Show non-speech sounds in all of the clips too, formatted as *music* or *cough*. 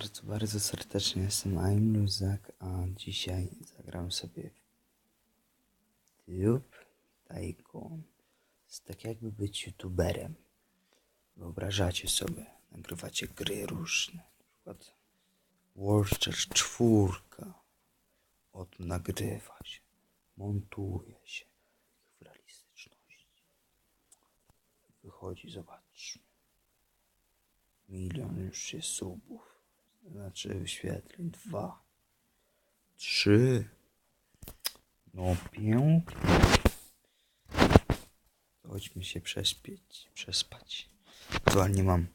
bardzo, bardzo serdecznie. Jestem I'm Luzak, a dzisiaj zagram sobie Tube Tycoon. Jest tak jakby być youtuberem. Wyobrażacie sobie, nagrywacie gry różne. Na przykład Warfare 4. Od nagrywa się, montuje się w realistyczności. Wychodzi, zobaczmy. Milion już jest subów. Znaczy wyświetleń. Dwa. Trzy. No pięknie. Chodźmy się przespieć, przespać. Aktualnie mam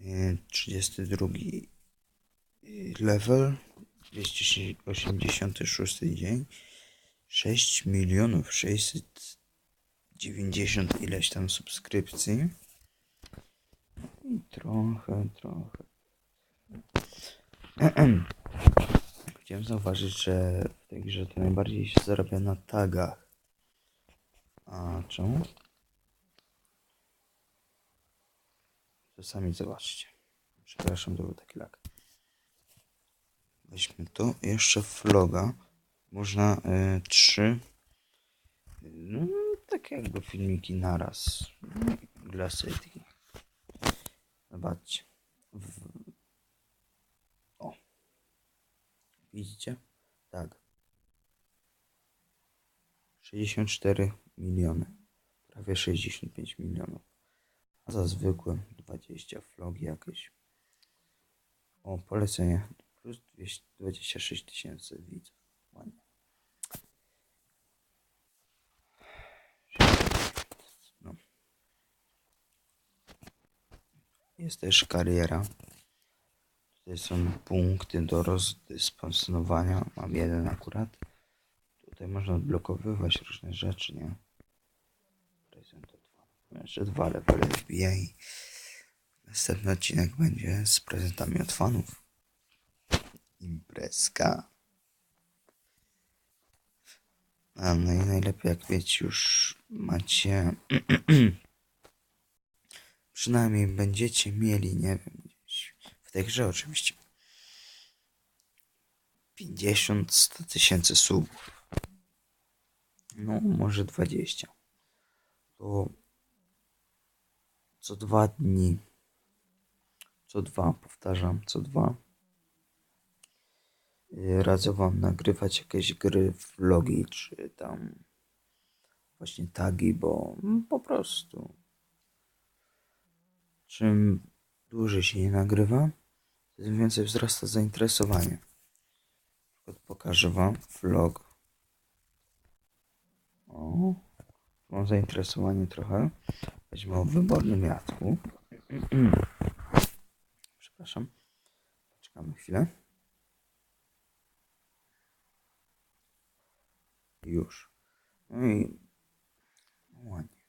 y, 32 y, level. 286 dzień. 6 milionów 690 ileś tam subskrypcji. I trochę, trochę. *clears throat* Chciałem zauważyć, że w tej grze to najbardziej się zarabia na tagach. A czemu? To sami zobaczcie. Przepraszam, to był taki lag. Weźmy to. Jeszcze vloga. Można y, trzy. No, tak jakby filmiki naraz. Dla setki. Zobaczcie. W... O. Widzicie? Tak. 64 miliony. Prawie 65 milionów. A za zwykłe 20 vlogi jakieś. O, polecenie. Plus 200, 26 tysięcy widzów. Ładnie. No. Jest też kariera. Tutaj są punkty do rozdysponowania. Mam jeden akurat. Tutaj można odblokowywać różne rzeczy, nie? Jeszcze dwa levele wbija i następny odcinek będzie z prezentami od fanów. Imprezka. A no i najlepiej jak wiecie już macie *clears throat* przynajmniej będziecie mieli, nie wiem, w tej grze oczywiście 50-100 tysięcy subów. No, może 20. To co dwa dni, co dwa, powtarzam, co dwa y, radzę wam nagrywać jakieś gry, vlogi, czy tam właśnie tagi, bo po prostu czym dłużej się nie nagrywa, tym więcej wzrasta zainteresowanie. Pokażę wam vlog. O, mam zainteresowanie trochę. Weźmy o wybornym jatku. *clears throat* Przepraszam. Poczekamy chwilę. Już. No i ładnie.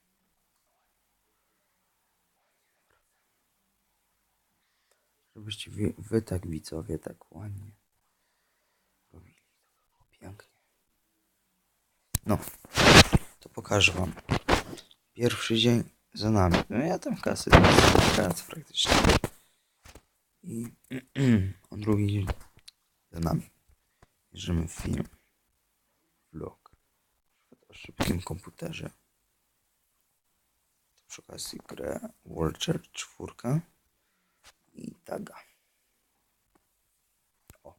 Żebyście wy, wy tak widzowie tak ładnie robili. Pięknie. No, to pokażę wam. Pierwszy dzień za nami. No ja tam kasy prac praktycznie. I *clears throat* o drugi dzień za nami. Bierzemy film. Vlog. O szybkim komputerze. To przy okazji grę Warcher 4 i taga. O.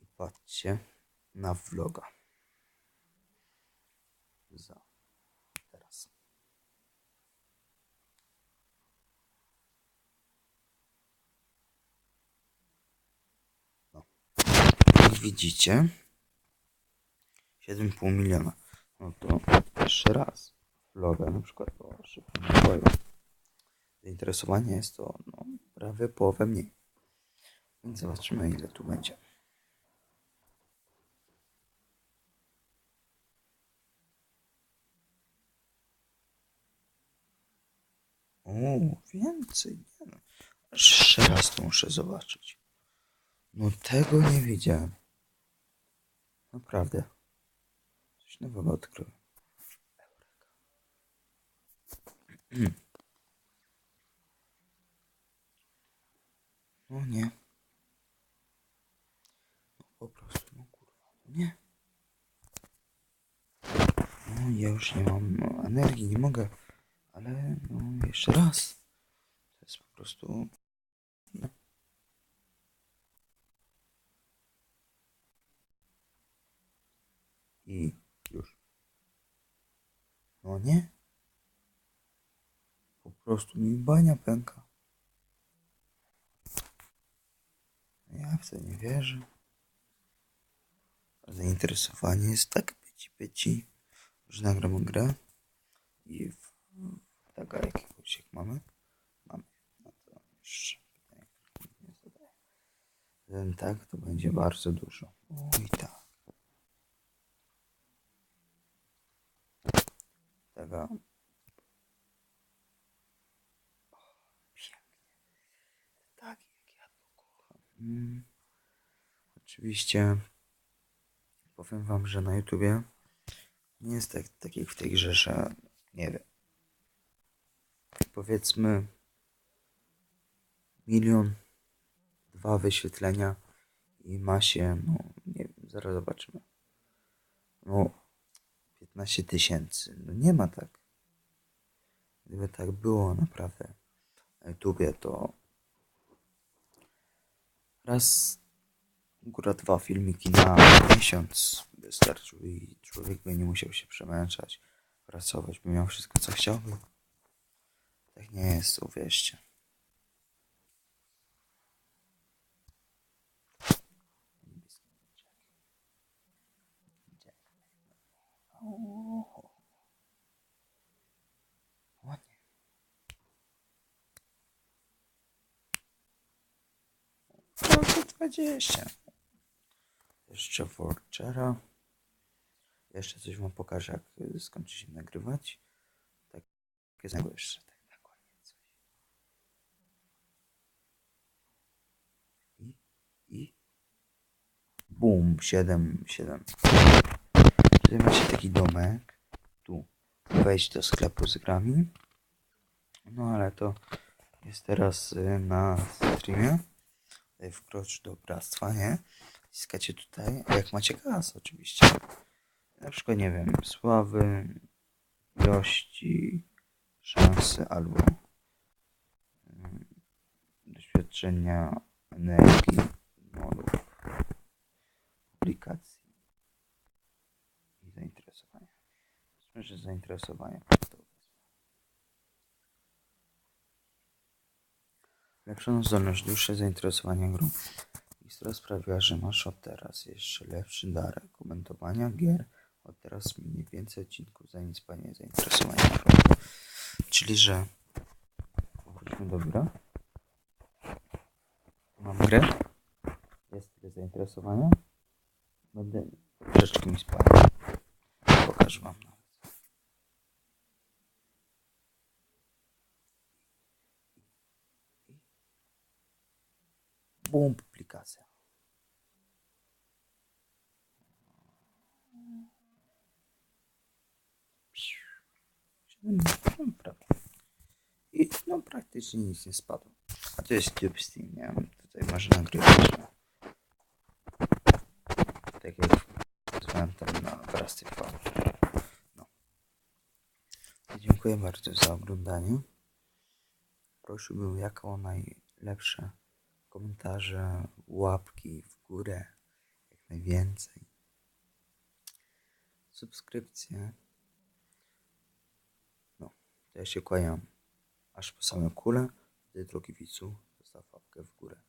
I patrzcie na vloga. Za. Teraz. No. Jak widzicie, 7,5 miliona. No to jeszcze raz. Vloga na przykład o szybkim rozwoju. Zainteresowanie jest to no, prawie połowę mniej. Więc zobaczymy ile tu będzie. O, więcej. Nie no. Jeszcze raz to muszę zobaczyć. No tego nie widziałem. Naprawdę. Coś nowego odkryłem. Eureka. *clears throat* No nie. No po prostu, no kurwa, nie. No ja już nie mam no, energii, nie mogę. Ale no jeszcze raz. To jest po prostu... No. I już. No nie. Po prostu mi bania pęka. Ja w to nie wierzę. Zainteresowanie jest tak pyci pyci, że nagram grę i w taka jakiegoś jak mamy. Mamy. No to jeszcze nie zadaje. Ten tak to będzie bardzo dużo. Oj tak. Taka tak jak ja to kocham. Mm. Oczywiście powiem wam, że na YouTubie nie jest tak, tak jak w tej grze, że nie wiem. Powiedzmy milion, dwa wyświetlenia i ma się, no nie wiem, zaraz zobaczymy. No 15 tysięcy. No nie ma tak. Gdyby tak było naprawdę na YouTubie, to raz, góra dwa filmiki na miesiąc wystarczył i człowiek by nie musiał się przemęczać, pracować, by miał wszystko co chciałby. Tak nie jest, uwierzcie. Ładnie. 20. Jeszcze Forgera. Jeszcze coś wam pokażę, jak y, skończy się nagrywać. Tak, jest jeszcze tak na koniec. I, i, bum, 7, 7. Tutaj macie taki domek. Tu wejść do sklepu z grami. No ale to jest teraz y, na streamie. Wkrocz do bractwa, nie? Ściskacie tutaj, a jak macie kas oczywiście. Na przykład, nie wiem, sławy, ilości, szansy albo mm, doświadczenia, energii, modów, publikacji i zainteresowania. Myślę, że zainteresowania Lepszoną zdolność, dłuższe zainteresowanie grą. Historia sprawiła, że masz od teraz jeszcze lepszy dar komentowania gier. Od teraz mniej więcej odcinków za nic panie zainteresowania grą. Czyli, że wróćmy do biura. Mam grę. Jest tyle zainteresowania. Będę troszeczkę mi spadł. Pokażę wam nawet. Bum. No, prawie. I no praktycznie nic nie spadło. A to jest Tube Steam, nie? Tutaj można nagrywać. Tak jak względem na Wraz TV. No. Dziękuję bardzo za oglądanie. Prosiłbym jak o najlepsze komentarze, łapki w górę, jak najwięcej. Subskrypcje. To ja się kłaniam aż po same kule. Ty, drogi widzu, zostaw łapkę w górę.